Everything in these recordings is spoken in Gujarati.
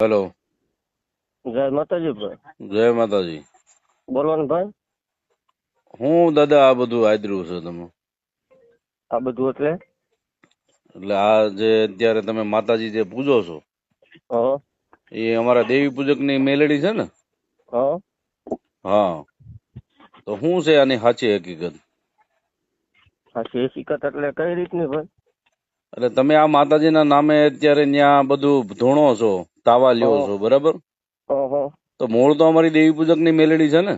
હેલો. જય માતાજી ભાઈ. જય માતાજી. બોલો ભાઈ? હું દાદા આ બધું આદર્યું છે તમે. આ બધું એટલે? એટલે આ જે અત્યારે તમે માતાજી જે પૂજો છો એ અમારા દેવી પૂજકની મેલેડી છે ને? હા. હા. તો શું છે આની સાચી હકીકત? સાચી હકીકત એટલે કઈ રીતની ભાઈ? એટલે તમે આ માતાજીના નામે અત્યારે ત્યાં બધું ધોણો છો તાવા લ્યો છો બરાબર? હા હા. તો મૂળ તો અમારી દેવી પૂજકની મેલેડી છે ને?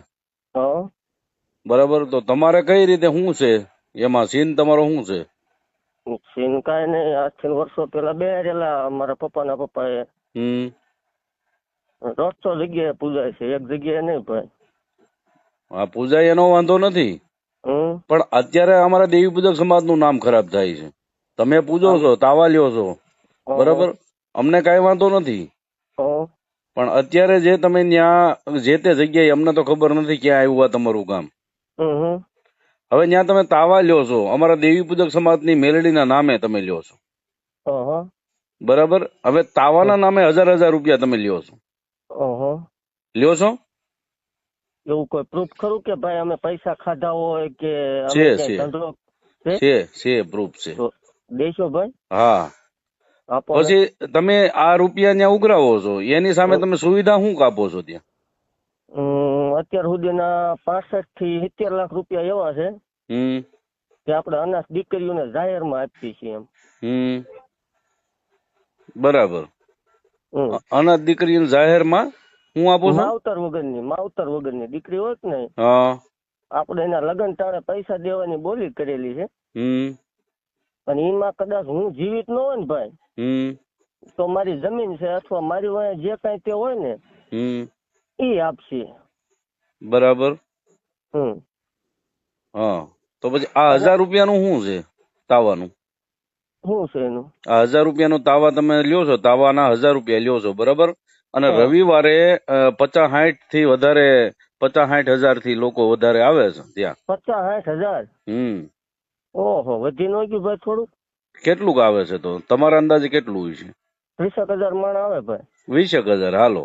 બરાબર? તો તમારે કઈ રીતે શું છે? એમાં સીન તમારો શું છે? સીન કાંઈ નહીં. આજથી વર્ષો પેલા બે રેલા મારા પપ્પાના પપ્પાએ. દોઢસો જગ્યાએ પૂજાય છે. એક જગ્યાએ નહીં ભાઈ આ પૂજા એનો વાંધો નથી. પણ અત્યારે અમારા દેવી પૂજક સમાજનું નામ ખરાબ થાય છે. તમે પૂજો છો તાવા લ્યો છો બરાબર? અમને કઈ વાંધો નથી. હા પણ અત્યારે જે તમે ત્યાં જે તે જગ્યાએ અમને તો ખબર નથી ક્યાં આવ્યું આ તમારું હમ હવે ત્યાં તમે તાવા લ્યો છો. અમારા દેવી પૂજક સમાજની મેલડીના નામે તમે લ્યો છો. બરાબર? હવે તાવાના નામે હજાર હજાર રૂપિયા તમે લ્યો છો. લ્યો છો? એવું કોઈ પ્રૂફ ખરું કે ભાઈ અમે પૈસા ખાધા હોય કે છે, છે. છે? છે પ્રૂફ છે. દેશો ભાઈ? હા. પછી તમે આ રૂપિયા ત્યાં ઉઘરાવો છો. એની સામે તમે સુવિધા શું કાપો છો ત્યાં? અત્યાર સુધીના પાસઠથી સિત્તેર લાખ રૂપિયા એવા છે કે આપણે અનાજ દીકરીઓને જાહેરમાં આપીએ છીએ એમ. હમ. બરાબર. હમ. અ- અનાથ દીકરીને જાહેરમાં હું આપું છું? માવતર વગરની માવતર વગરની દીકરી હોય ને નહીં આપણે એના લગ્ન ટાણે પૈસા દેવાની બોલી કરેલી છે. અને એમાં કદાચ હું જીવિત ન હોય ને ભાઈ તો મારી જમીન છે અથવા મારી વાંહે જે કઈ તે હોય ને એ આપશે. બરાબર? હમ. હા. તો પછી આ હજાર રૂપિયાનું શું છે તાવાનું? શું છે એનું? આ હજાર રૂપિયાનું તાવા તમે લ્યો છો તાવાના હજાર રૂપિયા લ્યો છો બરાબર? અને રવિવારે પચાસ સાઠથી વધારે પચાસ સાઠ હજારથી લોકો વધારે આવે છે ત્યાં. પચાસ સાઠ હજાર? હમ. ઓહો વધી ન ગયું ભાઈ થોડું કેટલું આવે છે તો? તમારા અંદાજે કેટલું છે? ત્રીસેક હજાર મણ આવે ભાઈ. વીસેક હજાર હાલો.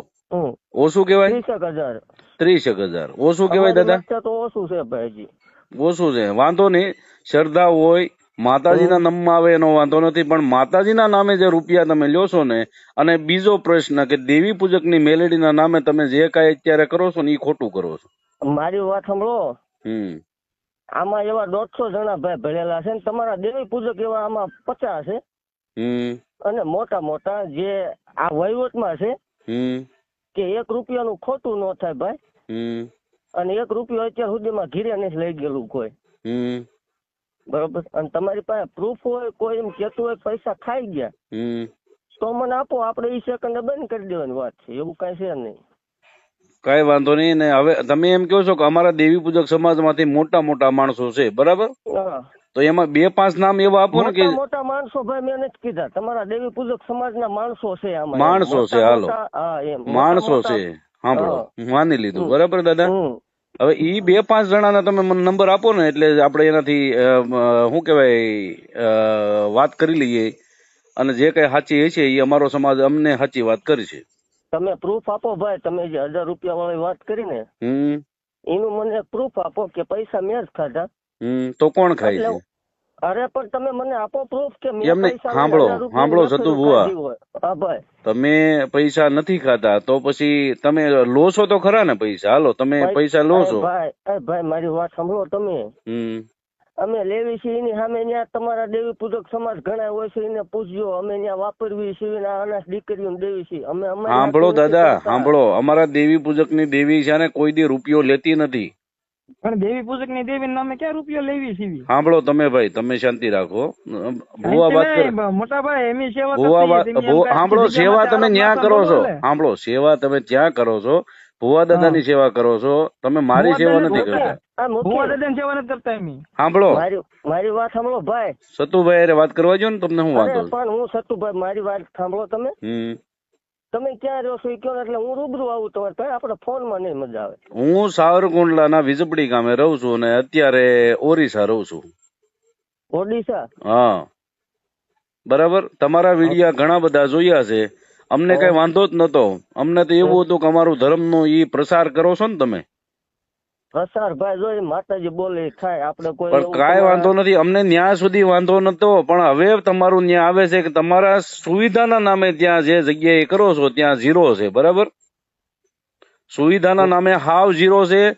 ઓછું કહેવાય? ત્રીસેક હજાર. ત્રીસેક હજાર. ઓછું કેવાય દાદા? તો ઓછું છે ભાઈ હજી. ઓછું છે. વાંધો નહીં. શ્રદ્ધા હોય માતાજીના નામમાં આવે એનો વાંધો નથી પણ માતાજીના નામે જે રૂપિયા તમે લ્યો છો ને અને બીજો પ્રશ્ન કે દેવી પૂજકની મેલેડીના નામે તમે જે કાંઈ અત્યારે કરો છો ને એ ખોટું કરો છો? મારી વાત સાંભળો. હમ. આમાં એવા દોઢસો જણા ભાઈ ભરેલા છે ને તમારા દેવી પૂજક એવા આમાં પચાસ છે. અને મોટા મોટા જે આ વહીવટમાં છે કે એક રૂપિયાનું ખોટું ન થાય ભાઈ. અને એક રૂપિયો અત્યાર સુધીમાં ઘીરે નથી લઈ ગયેલું કોઈ. બરોબર? અને તમારી પાસે પ્રૂફ હોય કોઈ એમ કેતું હોય પૈસા ખાઈ ગયા. તો મને આપો આપણે એ સેકન્ડ બંધ કરી દેવાની વાત છે. એવું કઈ છે નહીં. કાંઈ વાંધો નહીં. ને હવે તમે એમ કહો છો કે અમારા દેવી પૂજક સમાજમાંથી મોટા મોટા માણસો છે બરાબર? તો એમાં બે પાંચ નામ એવા આપો ને કે મોટા માણસો ભાઈ મેં નથી કીધા. તમારા દેવી પૂજક સમાજના માણસો છે આમાં. માણસો છે, હાલો. હા માણસો છે. હા. હું માની લીધું. બરાબર દાદા? હવે ઈ બે પાંચ જણાના તમે મને નંબર આપો ને એટલે આપણે એનાથી શું કહેવાય વાત કરી લઈએ. અને જે કઈ સાચી હશે એ અમારો સમાજ અમને સાચી વાત કરશે તમે પ્રૂફ આપો ભાઈ તમે જે હજાર રૂપિયા વાળી વાત કરી ને એનું મને પ્રૂફ આપો કે પૈસા મેં જ ખાધા. તો કોણ ખાય છે? અરે પણ તમે મને આપો પ્રૂફ કે મેં પૈસા સાંભળો, સાંભળો, જતું ભાઈ. તમે પૈસા નથી ખાતા તો પછી તમે લો છો તો ખરા ને પૈસા? હાલો તમે પૈસા લો છો ભાઈ ભાઈ મારી વાત સાંભળો તમે. હમ. અમે લેવી છે એની સામે ત્યાં તમારા દેવી પૂજક સમાજ ઘણા હોય છે એને પૂછજો અમે ત્યાં વાપરવી છે ને આ દીકરીઓને દેવી છે અમે સાંભળો દાદા સાંભળો. અમારા દેવી પૂજકની દેવી છે ને કોઈ દી રૂપિયો લેતી નથી. પણ દેવી પૂજકની દેવી નામે ક્યાં રૂપિયો લેવી છે સાંભળો તમે ભાઈ તમે શાંતિ રાખો. ભુવા વાત કરે. મોટા ભાઈ એમની સેવા ભુવા સાંભળો સેવા તમે ન્યા કરો છો. સાંભળો સેવા તમે ત્યાં કરો છો. ભુવા દાદાની સેવા કરો છો? તમે મારી સેવા નથી કરતા. ભુવા દાદાની સેવા નથી કરતા એમની સાંભળો. મારી મારી વાત સાંભળો ભાઈ. સતુભાઈ અરે વાત કરવા જો ને તમને હું વાંધો પણ હું સતુભાઈ મારી વાત સાંભળો તમે. તમે ક્યાં રહો છો? એ કહો એટલે હું રૂબરૂ આવું તમારે ભાઈ આપણે ફોનમાં નહીં મજા આવે. હું સાવરકુંડલા ના વીજપડી ગામે રહું છું અને અત્યારે ઓરિસ્સા રહું છું. ઓડિશા? હા. બરાબર? તમારા વિડિયા ઘણા બધા જોયા છે. અમને કઈ વાંધો જ નતો. અમને તો એવું હતું કે અમારું ધર્મનો ઈ પ્રસાર કરો છો ને તમે. પ્રસાર ભાઈ જો માતાજી બોલે થાય આપણે કોઈ પણ કાંઈ વાંધો નથી. અમને ન્યાય સુધી વાંધો નતો. પણ હવે તમારું ન્યાય આવે છે કે તમારા સુવિધાના નામે ત્યાં જે જગ્યાએ કરો છો ત્યાં ઝીરો છે. બરાબર? સુવિધાના નામે હાવ ઝીરો છે.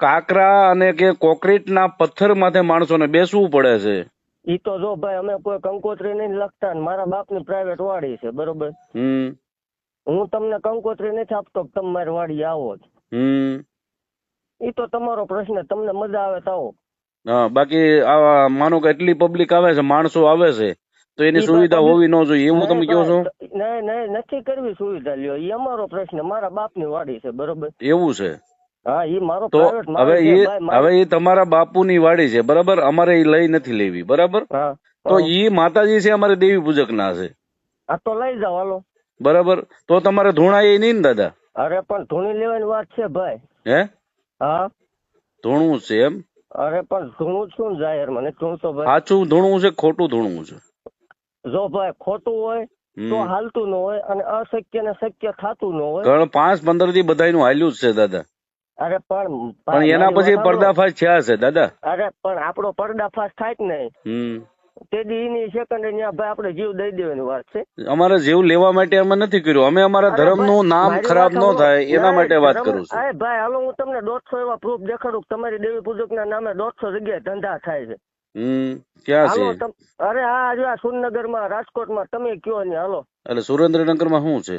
કાકરા અને કે કોક્રીટના પથ્થર માથે માણસોને બેસવું પડે છે. ઈ તો જો ભાઈ અમે કોઈ કંકોત્રી નહીં લખતા મારા મારા બાપની પ્રાઇવેટ વાડી છે બરોબર? હું તમને કંકોત્રી નથી આપતો તમે મારી વાડી આવો ઈ તો તમારો પ્રશ્ન તમને મજા આવે તો હા બાકી આવા માનો કે એટલી પબ્લિક આવે છે માણસો આવે છે તો એની સુવિધા હોવી ન જોઈએ એવું તમે કહો છો? નહીં નહીં નથી કરવી સુવિધા લ્યો એ અમારો પ્રશ્ન મારા બાપની વાડી છે બરોબર? એવું છે. હા ઈ મારો તો હવે એ હવે એ તમારા બાપુની વાડી છે બરાબર? અમારે એ લઈ નથી લેવી બરાબર? હા તો એ ઈ માતાજી છે અમારે દેવી પૂજક ના છે. આ તો લઈ જાવ હાલો. બરાબર? તો તમારે ધૂણા એ નહીં ને દાદા? અરે પણ ધૂણી લેવાની વાત છે ભાઈ. હે? હા. ધૂણું છે એમ? અરે પણ ધૂણું શું જાહેર? મને ધૂણ તો ભાઈ? સાચું ધૂણું છે ખોટું ધૂણું છે. જો ભાઈ ખોટું હોય તો હાલતું ન હોય અને અશક્ય ને શક્ય થતું ન હોય. પાંચ પંદરથી બધાનું હાલ્યું જ છે દાદા. અરે પણ પણ એના પછી પર્દાફાશ થયા છે દાદા. અરે પણ આપણો પર્દાફાશ થાય જ નહીં. હમ. તે દી એની સેકન્ડ ત્યાં ભાઈ આપણે જીવ દઈ દેવાની વાત છે. અમારે જીવ લેવા માટે અમે નથી કર્યું. અમે અમારા ધર્મનું નામ ખરાબ ન થાય એના માટે વાત કરું છું. અરે ભાઈ હાલો હું તમને દોઢસો એવા પ્રૂફ દેખાડું તમારી દેવી પૂજક ના નામે દોઢસો જગ્યાએ ધંધા થાય છે. ક્યાં છે? અરે હા જો આ સુરનગરમાં રાજકોટમાં તમે કયો ને હાલો. એટલે સુરેન્દ્રનગરમાં શું છે?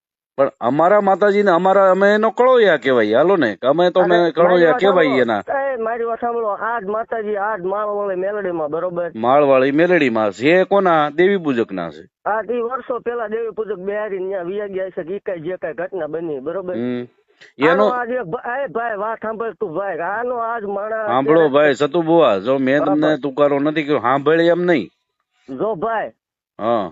પણ અમારા માતાજીને અમારા અમે એનો કળોયા કહેવાય. હાલો ને અમે તો અમે કળોયા કહેવાય એના. મારી વાત સાંભળો. આજ માતાજી આજ માળવાળી મેલડીમાં બરોબર? માળવાળી મેલડીમાં છે. કોના? દેવી પૂજક ના છે. આ તે વર્ષો પેલા દેવી પૂજક બિહારી ત્યાં વિયા ગયા છે કે કઈ જે કઈ ઘટના બની બરોબર? એનો આજે ભાઈ વાત સાંભળ તું ભાઈ. આનો આજ માણસ સાંભળો ભાઈ સતુ બુઆ જો મેં તમને. તુકારો નથી કર્યો સાંભળી એમ નહીં. જો ભાઈ હા.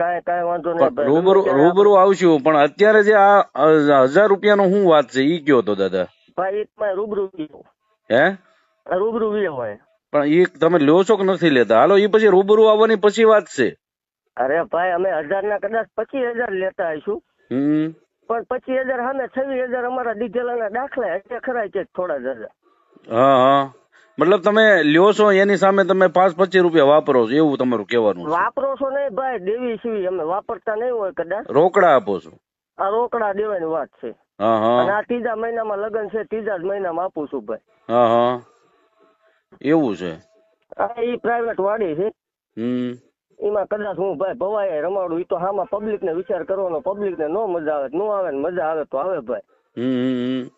કાંઈ કાંઈ વાંધો નહીં રૂબરૂ રૂબરૂ આવશું પણ અત્યારે જે આ હજાર રૂપિયાનો શું વાત છે? ઈ કયો તો દાદા? ભાઈ તમારે રૂબરૂ હે? રૂબરૂ વી હોય. પણ ઈ તમે લ્યો છો કે નથી લેતા? હાલો ઈ પછી રૂબરૂ આવવાની પછી વાત છે. અરે ભાઈ અમે હજાર ના કદાચ પચીસ હજાર લેતા આવીશું. હમ. પણ પચીસ હજાર સામે છવ્વીસ હજાર અમારા દીધેલાના દાખલા એટલે ખરા છે થોડા હજાર. હા હા. મતલબ તમે લ્યો છો એની સામે તમે પાંચ પચીસ રૂપિયા વાપરો છો એવું તમારું કહેવાનું વાપરો છો નહીં ભાઈ દેવી સીવી અમે વાપરતા નહીં હોય કદાચ. રોકડા આપો છો. આ રોકડા દેવાની વાત છે. અને આ ત્રીજા મહિનામાં લગ્ન છે ત્રીજા જ મહિનામાં આપું છું ભાઈ. એવું છે. આ ઈ પ્રાઇવેટ વાડી છે. હમ. એમાં કદાચ હું ભાઈ ભવાય રમાડું એ તો હામાં પબ્લિક ને વિચાર કરવાનો પબ્લિક ને નો મજા આવે નો આવે ને મજા આવે તો આવે ભાઈ. હમ.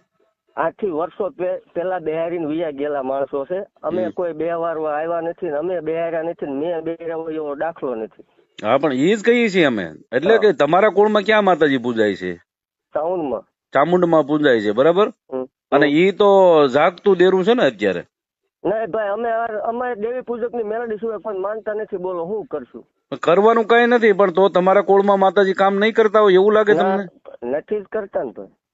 આથી વર્ષો પેલા બિહારીને વિયા ગયેલા માણસો છે. અમે કોઈ બે વાર આવ્યા નથી ને અમે બેહાર્યા નથી ને મેં બેહાર્યા હોય એવો દાખલો નથી. હા પણ એ જ કહીએ છીએ અમે. એટલે કે તમારા કુળમાં ક્યાં માતાજી પૂજાય છે? સાઉન્ડમાં ચામુંડમાં પૂજાય છે બરાબર? અને ઈ તો જાગતું દેરું છે ને અત્યારે? નહીં ભાઈ અમે અમે દેવી પૂજકની મેલડી સિવાય પણ માનતા નથી. બોલો શું કરશું? કરવાનું કઈ નથી પણ તો તમારા કુળમાં માતાજી કામ નહીં કરતા હોય એવું લાગે તમને? નથી જ કરતા ને ભાઈ.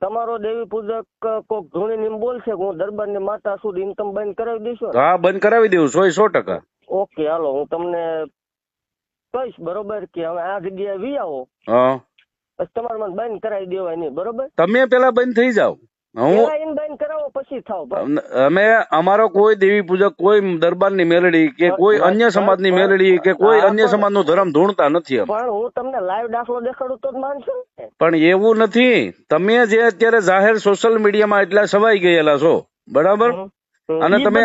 તમારો દેવી પૂજક કોક ધૂણી ને બોલશે કે હું દરબારની માતા સુધી ઇન્કમ બંધ કરાવી દઈશું હા બંધ કરાવી દેવું સો સો ટકા. ઓકે હાલો હું તમને કહીશ બરોબર કે હવે આ જગ્યાએ વી આવો. હા. તમારે મને બંધ કરાવી દેવાય નહીં બરોબર? તમે પેલા બંધ થઈ જાઓ. અમે અમારો કોઈ દેવી પૂજક કોઈ દરબારની મેલડી કે કોઈ અન્ય સમાજની મેલડી કે કોઈ અન્ય સમાજનો ધર્મ ધૂણતા નથી પણ હું તમને લાઈવ દાખલો દેખાડું તો માનશો પણ એવું નથી. તમે જે અત્યારે જાહેર સોશિયલ મીડિયામાં એટલા સવાઈ ગયેલા છો બરાબર. અને તમે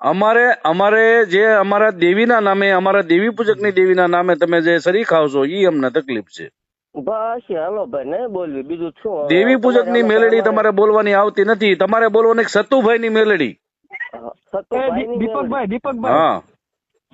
અમારે અમારે જે અમારા દેવીના નામે અમારા દેવી પૂજકની દેવીના નામે તમે જે શરી ખાવ છો ઈ અમને તકલીફ છે. બસ હાલો ભાઈ નહીં બોલવી બીજું શું દેવી પૂજકની મેલડી તમારે બોલવાની આવતી નથી. તમારે બોલવાની સતુભાઈ ની મેલડી. દીપકભાઈ દીપકભાઈ. હા.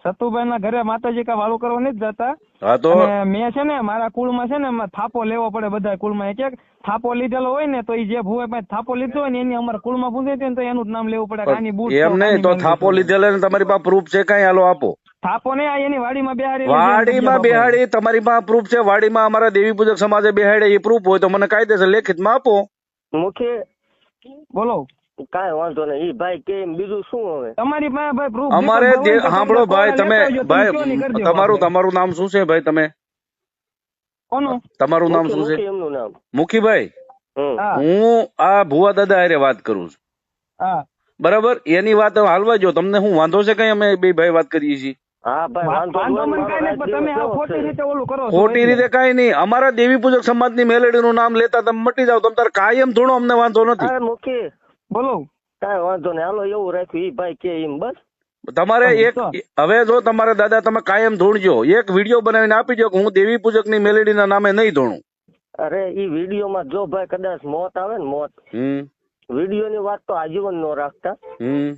સતુભાઈ ના ઘરે માતાજી કા વાળું કરવા નથી જતા. હા તો? મેં છે ને મારા કુળમાં છે ને થાપો લેવો પડે બધા કુળમાં. એક એક થાપો લીધેલો હોય ને તો એ જે ભૂવે પાસે થાપો લીધો હોય ને એની અમારા કુળમાં પૂછે ને તો એનું જ નામ લેવું પડે. કાની બુટ એમ નહીં તો થાપો લીધેલો તમારી પાસે પ્રૂફ છે કઈ હાલો આપો. થાપો ને આ એની વાડીમાં બેહાડી વાડીમાં બેહાડી તમારી પાસે પ્રૂફ છે વાડીમાં અમારા દેવી પૂજક સમાજે બેહાડે એ પ્રૂફ હોય તો મને કાયદેસર લેખિતમાં આપો. મુખી બોલો. કાંઈ વાંધો નહીં. ઈ ભાઈ કે બીજું શું હવે? તમારી પાસે ભાઈ proof અમારે દીપક દે- ભગવાન તો સાંભળો ભાઈ તમે ભાઈ તમારું તમારું નામ શું છે ભાઈ તમે? કોનું? તમારું નામ શું છે? એમનું નામ. મુખીભાઈ? હું. આ ભુવા દાદા હારે વાત કરું છું. હા. બરાબર? એની વાત હાલવા જો તમને હું વાંધો છે કઈ? અમે બે ભાઈ વાત કરીએ છીએ. હા ભાઈ વાંધો વાંધો નહીં, મને કાંઈ નહીં, મારો પણ તમે આ રાજ્ય ખોટી રીતે ઓલું કરો છો. ખોટી એટલે. કઈ નહીં. અમારા દેવી પૂજક સમાજની મેલેડીનું નામ લેતા તમે મટી જાવ તમે તારે કાયમ થોડો અમને વાંધો? નથી. બોલો. કઈ વાંધો નહીં. હાલો એવું રાખ્યું. ઈ ભાઈ કે એમ બસ. તમારે એક હવે જો તમારે દાદા તમે કાયમ ધૂણજો. એક વીડિયો બનાવીને આપી દો કે હું દેવી પૂજકની મેલેડી ના નામે નહીં ધૂણું. અરે ઈ વીડિયો માં જો ભાઈ કદાચ મોત આવે ને મોત. વીડિયો ની વાત તો આજીવન નો રાખતા. હમ.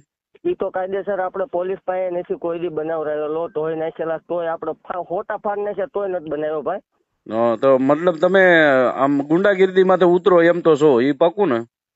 ઈ તો કાયદેસર આપણે પોલીસ પાસે નથી કોઈ દી બનાવરાયેલો તોય નાખેલા, તોય આપણે ખોટા ફાડ નાખ્યા, તોય નથી બનાવ્યો ભાઈ. તો મતલબ તમે આમ ગુંડાગીરી માંથી ઉતરો એમ તો છો એ પાકું ને?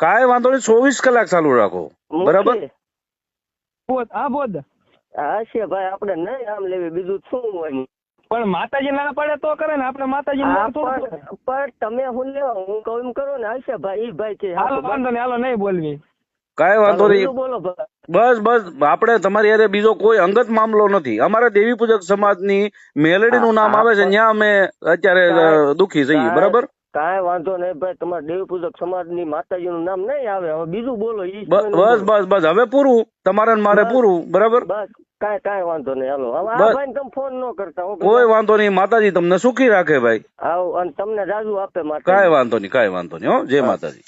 કાંઈ વાંધો નહીં ચોવીસ કલાક ચાલુ રાખો. બરાબર. બોધ આ બોધ હા છે ભાઈ આપણે નહીં આમ લેવી બીજું શું હોય? પણ માતાજી ના પડે તો કરે ને આપણે માતાજી ના પણ તમે હું લેવા હું કહું એમ કરો ને હશે ભાઈ ઈ ભાઈ છે હાલો વાંધો નહીં હાલો નહીં બોલવી. કાંઈ વાંધો નહીં. બોલો ભાઈ. બસ બસ આપણે તમારી હારે બીજો કોઈ અંગત મામલો નથી. અમારા દેવી પૂજક સમાજની મેલડીનું નામ આવે છે ત્યાં અમે અત્યારે દુખી જઈએ બરાબર? કાંઈ વાંધો નહીં ભાઈ તમારા દેવ પૂજક સમાજની માતાજી નું નામ નહીં આવે. હવે બીજું બોલો ઈ બસ બસ બસ હવે પૂરું. તમારે મારે પૂરું બરાબર? બસ કાંઈ કાંઈ વાંધો નહીં હાલો. હવે આ ભાઈ તમે ફોન ન કરતા કોઈ વાંધો નહીં માતાજી તમને સુખી રાખે ભાઈ. આવ અને તમને રાજુ આપે માતા કાંઈ વાંધો નહીં કાંઈ વાંધો નહીં હો. જય માતાજી.